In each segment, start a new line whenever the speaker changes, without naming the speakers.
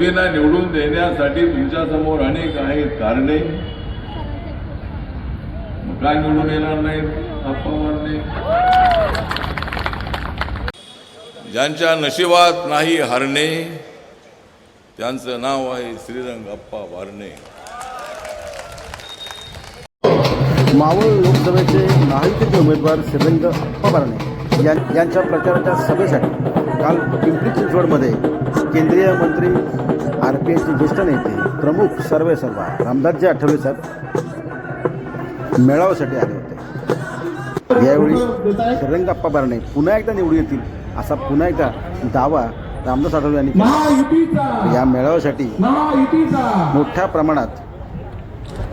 मोदींना निवडून देण्यासाठी तुमच्यासमोर अनेक आहेत कारणे. मग काय निवडून येणार नाहीत? अप्पा मारणे ज्यांच्या नशिबात नाही हरणे त्यांचं नाव आहे श्रीरंग अप्पा वारणे.
मावळ लोकसभेचे महायुतीचे उमेदवार श्रीरंग अप्पा वारणे यांच्या प्रचाराच्या सभेसाठी काल पिंपरी चिंचवडमध्ये केंद्रीय मंत्री आर पी आयचे ज्येष्ठ नेते प्रमुख सर्वे सर्वा रामदासजी आठवले साहेब मेळाव्यासाठी आले होते. यावेळी श्रीरंग अप्पा बारणे पुन्हा एकदा निवडून येतील असा पुन्हा एकदा दावा रामदास आठवले यांनी या मेळाव्यासाठी मोठ्या प्रमाणात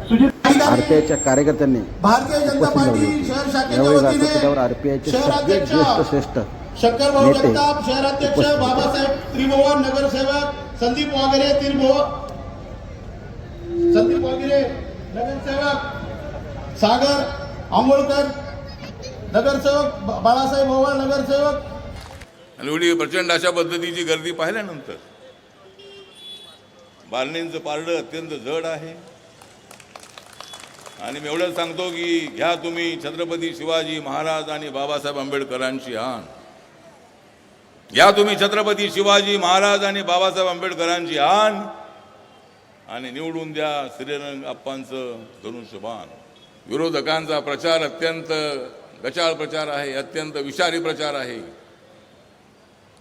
सुजित
आर पी आयच्या कार्यकर्त्यांनी
भारतीय जनता
उपस्थित
पार्टी
झाले
शहर
होते
शाखेच्या
यावेळी
वतीने
व्यासपीठावर आर पी आयचे सगळे ज्येष्ठ श्रेष्ठ
शंकरभाऊ
नेते
जगताप शहराध्यक्ष. बाबासाहेब त्रिभुवन नगरसेवक संदीप वागरे त्रिभुवन. संदीप वागरे नगरसेवक सागर आंबोळकर नगरसेवक बाळासाहेब ओवाळ नगरसेवक.
आणि एवढी प्रचंड अशा पद्धतीची गर्दी पाहिल्यानंतर बारणींचं पारडं अत्यंत जड आहे. आणि मी एवढंच सांगतो की घ्या तुम्ही छत्रपती शिवाजी महाराज आणि बाबासाहेब आंबेडकरांची आण. या तुम्ही छत्रपती शिवाजी महाराज आणि बाबासाहेब आंबेडकरांची आण आणि निवडून द्या श्रीरंग अप्पांचं धनुष्यबाण. विरोधकांचा प्रचार अत्यंत गचाळ प्रचार आहे अत्यंत विषारी प्रचार आहे.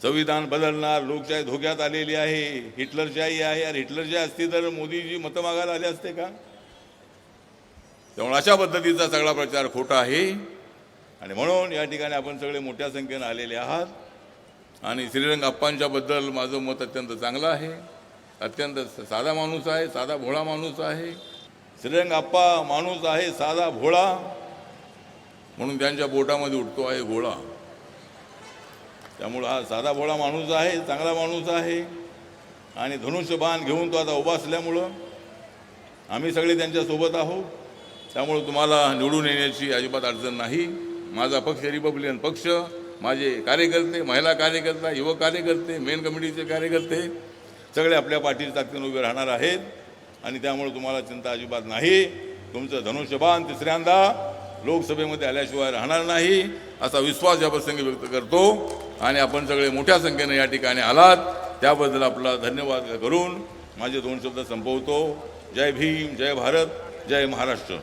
संविधान बदलणार लोकशाही धोक्यात आलेली आहे हिटलरशाही आहे आणि हिटलरशाही असती तर मोदीजी मतं मागायला आले असते का? त्यामुळे अशा पद्धतीचा सगळा प्रचार खोटा आहे. आणि म्हणून या ठिकाणी आपण सगळे मोठ्या संख्येनं आलेले आहात. आणि श्रीरंग अप्पांच्याबद्दल माझं मत अत्यंत चांगलं आहे. अत्यंत साधा माणूस आहे साधा भोळा माणूस आहे. श्रीरंग अप्पा माणूस आहे साधा भोळा. म्हणून त्यांच्या बोटामध्ये उठतो आहे घोळा त्यामुळं हा साधा भोळा माणूस आहे चांगला माणूस आहे. आणि धनुष्यबाण घेऊन तो आता उभा असल्यामुळं आम्ही सगळे त्यांच्यासोबत आहोत. त्यामुळं तुम्हाला निवडून येण्याची अजिबात अडचण नाही. माझा पक्ष रिपब्लिकन पक्ष. माझे कार्यकर्ते महिला कार्यकर्ता युवक कार्यकर्ते मेन कमिटीचे कार्यकर्ते सगळे आपल्या पाठीच्या ताकदीने उभे राहणार आहेत. आणि त्यामुळे तुम्हाला चिंता अजिबात नाही. तुमचं धनुष्यबाण तिसऱ्यांदा लोकसभेमध्ये आल्याशिवाय राहणार नाही असा विश्वास या प्रसंगी व्यक्त करतो. आणि आपण सगळे मोठ्या संख्येने या ठिकाणी आलात. त्याबद्दल आपला धन्यवाद करून माझे दोन शब्द संपवतो. जय भीम जय भारत जय महाराष्ट्र.